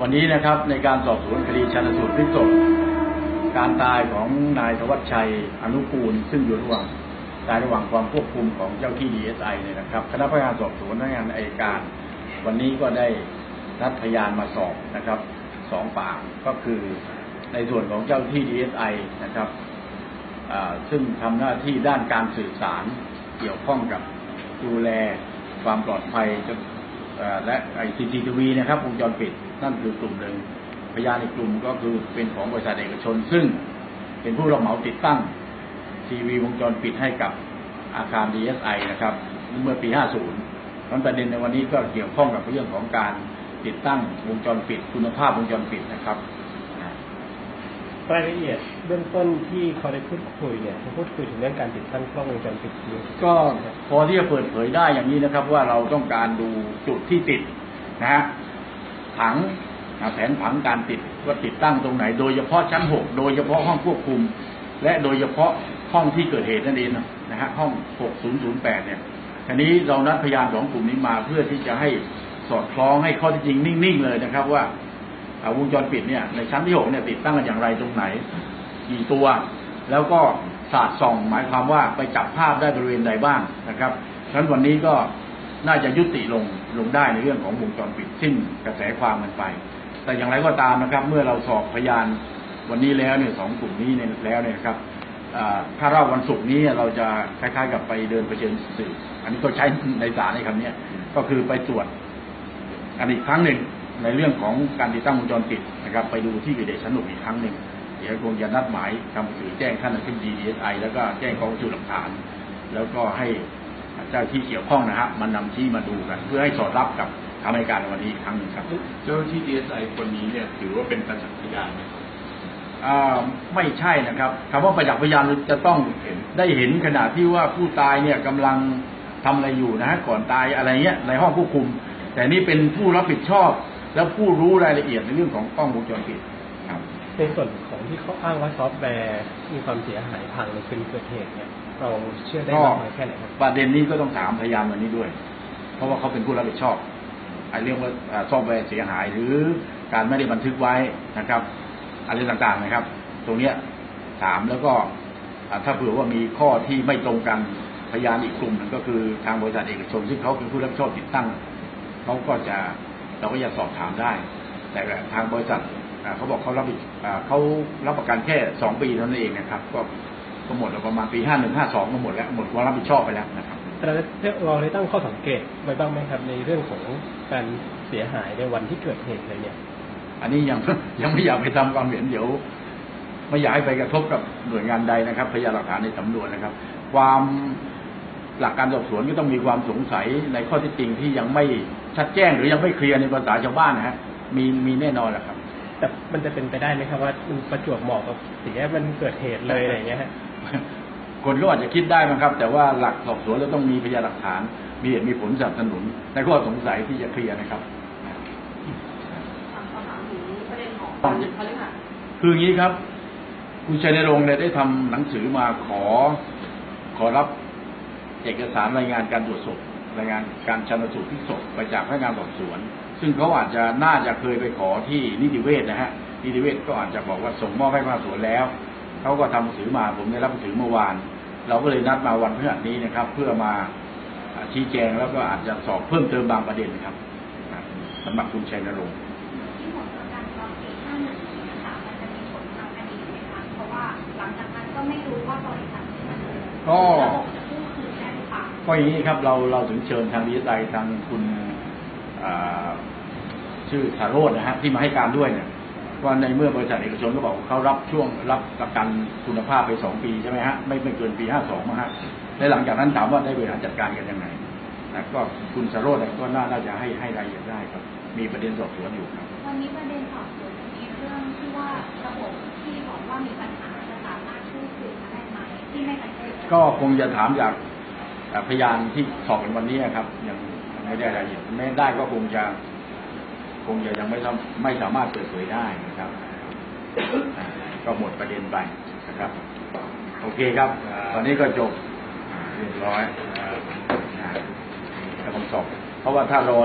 วันนี้นะครับในการสอบสวนคดีชันสูตรพลิกศพการตายของนายธวัชชัยอนุกูล ซึ่งอยู่ระหว่างตายระหว่างความควบคุมของเจ้าที่ดีเอสไอเนี่ยนะครับคณะพนักงานสอบสวนพนักงานอายการ วันนี้ก็ได้นัดพยานมาสอบนะครับสองปากก็คือในส่วนของเจ้าที่ดีเอสไอนะครับซึ่งทำหน้าที่ด้านการสื่อสารเกี่ยวข้องกับดูแลความปลอดภัยและไอซีทีวีนะครับวงจรปิด นั่นคือกลุ่มหนึ่งพยานอีกกลุ่มก็คือเป็นของบริษัทเอกชน ซึ่งเป็นผู้รับเหมาติดตั้งทีวีวงจรปิดให้กับอาคาร DSI นะครับเมื่อปี 50นั้นประเด็นในวันนี้ก็เกี่ยวข้องกับเรื่องของการติดตั้งวงจรปิด คุณภาพวงจรปิดนะครับรายละเอียดเบื้องต้นที่เขาได้พูดคุยเนี่ยเขาพูดคุยถึงเรื่องการติดตั้งกล้องวงจรปิดอยู่ก็พอที่จะเปิดเผยได้อย่างนี้นะครับ ว่าเราต้องการดูจุดที่ติดนะฮะ ผังแผนผังการติดว่าติดตั้งตรงไหน โดยเฉพาะชั้นหกโดยเฉพาะห้องควบคุม และโดยเฉพาะห้องที่เกิดเหตุนั่นเองนะฮะห้อง 6008 เนี่ยทีนี้เรานัดพยานสองกลุ่มนี้มาเพื่อที่จะให้สอดคล้องให้ข้อที่จริงนิ่งๆเลยนะครับ ว่าวงจรปิดเนี่ยในชั้นที่หกเนี่ยติดตั้งกันอย่างไรตรงไหนกี่ตัว แล้วก็ศาสาดส่องหมายความว่าไปจับภาพได้บริเวณใดบ้างนะครับฉะนั้นวันนี้ก็ น่าจะยุติลงลงได้ในเรื่องของวงจรปิดสิ้นกระแสความกันไป แต่อย่างไรก็ตามนะครับ เมื่อเราสอบพยานวันนี้แล้วเนี่ยสองกลุ่มนี้เนี่ยแล้วเนี่ยครับถ้าเราวันศุกร์นี้เราจะคล้ายๆกับไปเดินไปเชิญสื่ออันนี้ก็ใช้ในศาลในคำนี้ก็คือไปตรวจกันอีกครั้งหนึ่งในเรื่องของการติดตั้งวงจรปิดนะครับ ไปดูที่เกิดเหตุสนุกอีกครั้งหนึ่งเดี๋ยวคงจะนัดหมายทำสื่อแจ้งท่านอธิบดีดีเอสไอแล้วก็แจ้งกองพิสูจน์หลักฐาน แล้วก็ให้ เจ้าที่เกี่ยวข้องนะฮะมันนำชี้มาดูกัน เพื่อให้สอดรับกับคำให้การในวันนี้อีกครั้งหนึ่งครับ เจ้าหน้าที่ DSI คนนี้เนี่ยถือว่าเป็นประจักษ์พยานไหมครับอ่าไม่ใช่นะครับคำว่าประจักษ์พยานจะต้องได้เห็นขณะที่ว่าผู้ตายเนี่ยกำลังทำอะไรอยู่นะฮะก่อนตายอะไรเงี้ยในห้องควบคุม แต่นี่เป็นผู้รับผิดชอบ แล้วผู้รู้รายละเอียดในเรื่องของกล้องวงจรปิดครับในส่วนของที่เขาอ้างว่าซอฟต์แวร์มีความเสียหายพังในคืนเกิดเหตุเนี่ย เราเชื่อได้มากน้อยแค่ไหนครับประเด็นนี้ก็ต้องถามพยานวันนี้ด้วย เพราะว่าเขาเป็นผู้รับผิดชอบไอ้เรื่องว่าอ่าซอฟต์แวร์เสียหายหรือการไม่ได้บันทึกไว้นะครับอะไรต่างๆนะครับ ตรงเนี้ยถามแล้วก็อ่าถ้าเผื่อว่ามีข้อที่ไม่ตรงกันพยานอีกกลุ่มหนึ่งก็คือทางบริษัทเอกชนซึ่งเขาเป็นผู้รับผิดชอบติดตั้งเขาก็จะเราก็จะสอบถามได้ แต่ทางบริษัทอ่าเขาบอกเขารับผิดอ่าเขารับประกันแค่สองปีเท่านั้นเองนะครับ ก็ ก็หมดแล้วประมาณปีห้าหนึ่งห้าสองก็หมดแล้วหมดความรับผิดชอบไปแล้วนะครับแต่เราได้ตั้งข้อสังเกตไว้บ้างไหมครับในเรื่องของการเสียหายในวันที่เกิดเหตุเลยเนี่ย อันนี้ยังยังไม่อยากไปทำความเห็นเดี๋ยวไม่อยากให้ไปกระทบกับหน่วยงานใดนะครับ พยานหลักฐานในสำนวนนะครับ ความหลักการสอบสวนก็ต้องมีความสงสัยในข้อเที่จริงที่ยังไม่ชัดแจ้งหรือยังไม่เคลียร์ในภาษาชาวบ้านนะฮะมีมีแน่นอนแหละครับ แต่มันจะเป็นไปได้ไหมครับว่ามันประจวบเหมาะกับเสียมันเกิดเหตุเลยอะไรอย่างเงี้ยฮะคนก็อาจจะคิดได้มั้งครับ แต่ว่าหลักสอบสวนเราต้องมีพยานหลักฐาน มีเหตุมีผลสนับสนุนในข้อสงสัยที่จะเคลียร์นะครับถามคำถามถึงประเด็นของวันพฤหัสคืออย่างนี้ครับ คุณชัยนรงค์เนี่ยได้ทำหนังสือมาขอ ขอรับเอกสารรายงานการตรวจศพ รายงานการชันสูตรพลิกศพไปจากพนักงานสอบสวน ซึ่งเขาอาจจะน่าจะเคยไปขอที่นิติเวชนะฮะนิติเวชก็อาจจะบอกว่าส่งมอบให้พนักงานสอบสวนแล้วเขาก็ทำหนังสือมาผมได้รับหนังสือเมื่อวาน เราก็เลยนัดมาวันพฤหัสนี้นะครับ เพื่อมาอ่าชี้แจงแล้วก็อาจจะสอบเพิ่มเติมบางประเด็นครับครับสำหรับคุณชัยนรงค์ที่ผลประกั ก็อย่างนี้ครับเราเราถึงเชิญทางดีไซน์ทางคุณอ่าชื่อสารโรจน์นะฮะที่มาให้การด้วยเนี่ยว่าในเมื่อบริษัทเอกชนก็บอกว่าเขารับช่วงรับประกันคุณภาพไปสองปีใช่ไหมฮะไม่ไม่เกินปีห้าสองมาฮะและหลังจากนั้นถามว่าได้บริหารจัดการกันยังไงนะก็คุณสารโรจน์เนี่ยก็น่าน่าจะให้ให้รายละเอียดได้ครับ มีประเด็นสอบสวนอยู่ครับวันนี้ประเด็นสอบสวนจะมีเรื่องที่ว่าระบบที่บอกว่ามีปัญหาจะสามารถกู้คืนมาได้ไหมที่ไม่บันทึกก็คงจะถามจากเอ่อ พยานที่สอบกันวันนี้ครับยังไม่ได้รายละเอียดไม่ได้ก็คงจะ คงจะยังไม่ไม่สามารถเปิดเผยได้นะครับ ก็หมดประเด็นไปนะครับ โอเคครับ ตอนนี้ก็จบเรียบร้อยอ่าอ่าแล้วผมสอบ เพราะว่าถ้ารอ